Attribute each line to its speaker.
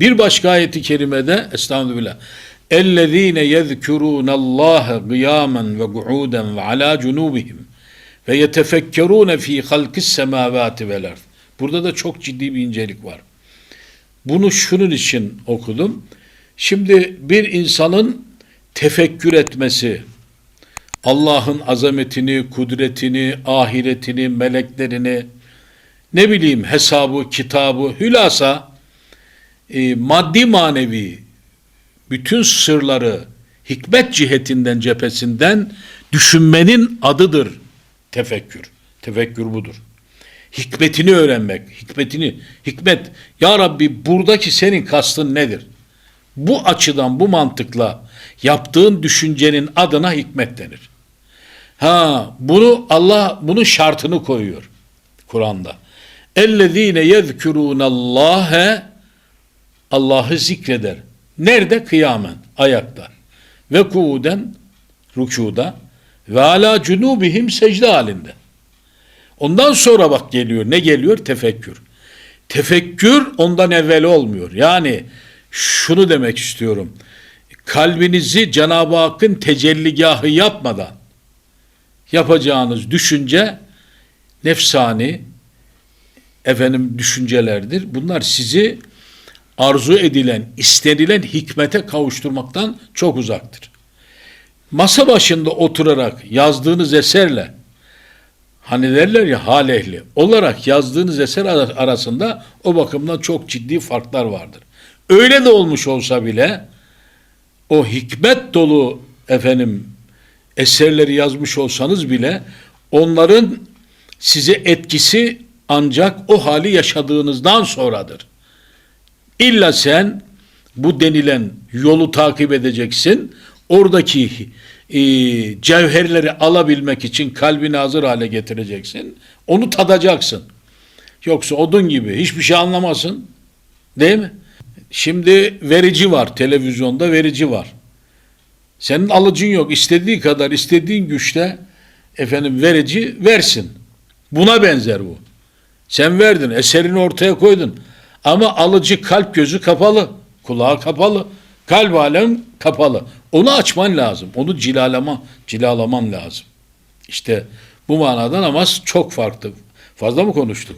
Speaker 1: Bir başka ayeti kerimede Estağfirullah. اَلَّذ۪ينَ يَذْكُرُونَ اللّٰهَ قِيَامًا وَقُعُودًا وَعَلَى جُنُوبِهِمْ وَيَتَفَكَّرُونَ ف۪ي خَلْقِ السَّمَاوَاتِ وَالْاَرْضِ Burada da çok ciddi bir incelik var. Bunu şunun için okudum. Şimdi bir insanın tefekkür etmesi, Allah'ın azametini, kudretini, ahiretini, meleklerini, ne bileyim hesabı, kitabı, hülasa e, maddi manevi bütün sırları hikmet cihetinden cephesinden düşünmenin adıdır tefekkür. Tefekkür budur. Hikmetini öğrenmek, hikmetini, hikmet. Ya Rabbi buradaki senin kastın nedir? Bu açıdan, bu mantıkla yaptığın düşüncenin adına hikmet denir. Ha, bunu Allah bunun şartını koyuyor Kur'an'da. Ellezine yezkurunallâhe Allah'ı zikreder. Nerede? Kıyamen, ayakta. Ve kuuden, rükuda ve ala cunubihim secde halinde. Ondan sonra bak geliyor. Ne geliyor? Tefekkür. Tefekkür ondan evvel olmuyor. Yani şunu demek istiyorum. Kalbinizi Cenab-ı Hakk'ın tecelligahı yapmadan yapacağınız düşünce nefsani efendim düşüncelerdir. Bunlar sizi arzu edilen, istenilen hikmete kavuşturmaktan çok uzaktır. Masa başında oturarak yazdığınız eserle hani derler ya hal ehli olarak yazdığınız eser ara- arasında o bakımdan çok ciddi farklar vardır. Öyle de olmuş olsa bile o hikmet dolu efendim eserleri yazmış olsanız bile onların size etkisi ancak o hali yaşadığınızdan sonradır. İlla sen bu denilen yolu takip edeceksin. Oradaki e, cevherleri alabilmek için kalbini hazır hale getireceksin. Onu tadacaksın. Yoksa odun gibi hiçbir şey anlamasın. Değil mi? Şimdi verici var. Televizyonda verici var. Senin alıcın yok. İstediği kadar, istediğin güçte efendim verici versin. Buna benzer bu. Sen verdin, eserini ortaya koydun. Ama alıcı kalp gözü kapalı, kulağı kapalı, kalp alem kapalı. Onu açman lazım. Onu cilalama, cilalaman lazım. İşte bu manada namaz çok farklı. Fazla mı konuştuk?